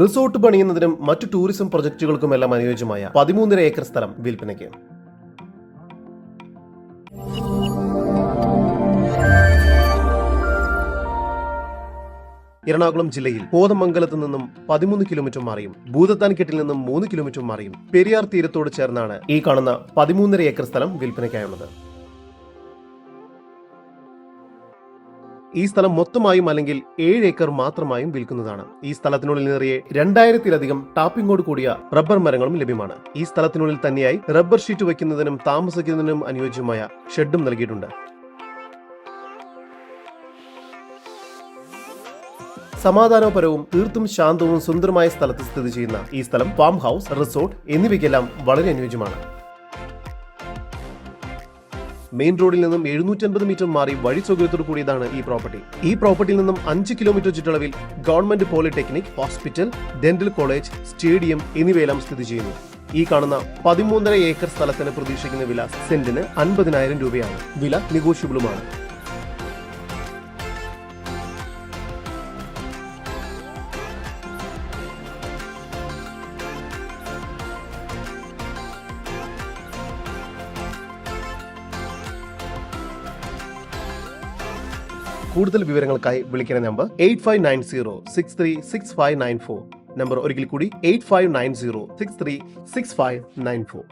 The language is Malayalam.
റിസോർട്ട് പണിയുന്നതിനും മറ്റു ടൂറിസം പ്രൊജക്ടുകൾക്കുമെല്ലാം അനുയോജ്യമായ പതിമൂന്നര ഏക്കർ സ്ഥലം വിൽപ്പനയ്ക്ക്. എറണാകുളം ജില്ലയിൽ കോതമംഗലത്ത് നിന്നും പതിമൂന്ന് കിലോമീറ്റർ മാറിയും ഭൂതത്താൻകെട്ടിൽ നിന്നും മൂന്ന് കിലോമീറ്റർ മാറിയും പെരിയാർ തീരത്തോട് ചേർന്നാണ് ഈ കാണുന്ന പതിമൂന്നര ഏക്കർ സ്ഥലം വിൽപ്പനയ്ക്കായുള്ളത്. ഈ സ്ഥലം മൊത്തമായും അല്ലെങ്കിൽ ഏഴ് ഏക്കർ മാത്രമായും വിൽക്കുന്നതാണ്. ഈ സ്ഥലത്തിനുള്ളിൽ നിറയെ രണ്ടായിരത്തിലധികം ടാപ്പിങ്ങോട് കൂടിയ റബ്ബർ മരങ്ങളും ലഭ്യമാണ്. ഈ സ്ഥലത്തിനുള്ളിൽ തന്നെയായി റബ്ബർ ഷീറ്റ് വയ്ക്കുന്നതിനും താമസിക്കുന്നതിനും അനുയോജ്യമായ ഷെഡും നൽകിയിട്ടുണ്ട്. സമാധാനപരവും തീർത്തും ശാന്തവും സുന്ദരമായ സ്ഥലത്ത് സ്ഥിതി ചെയ്യുന്ന ഈ സ്ഥലം ഫാം ഹൗസ് റിസോർട്ട് എന്നിവയ്ക്കെല്ലാം വളരെ അനുയോജ്യമാണ്. മെയിൻ റോഡിൽ നിന്നും എഴുന്നൂറ്റൻപത് മീറ്റർ മാറി വഴി സൗകര്യത്തോടു കൂടിയതാണ് ഈ പ്രോപ്പർട്ടി. ഈ പ്രോപ്പർട്ടിയിൽ നിന്നും അഞ്ച് കിലോമീറ്റർ ചുറ്റളവിൽ government polytechnic hospital dental college stadium എന്നിവയെല്ലാം സ്ഥിതി ചെയ്യുന്നു. ഈ കാണുന്ന പതിമൂന്നര ഏക്കർ സ്ഥലത്തിന് പ്രതീക്ഷിക്കുന്ന വില സെന്റിന് അൻപതിനായിരം രൂപയാണ്. വില നെഗോഷ്യബിളുമാണ്. കൂടുതൽ വിവരങ്ങൾക്കായി വിളിക്കുന്ന number eight five nine zero six three six five nine four number ഒരിക്കൽ കൂടി eight five nine zero six three six five nine four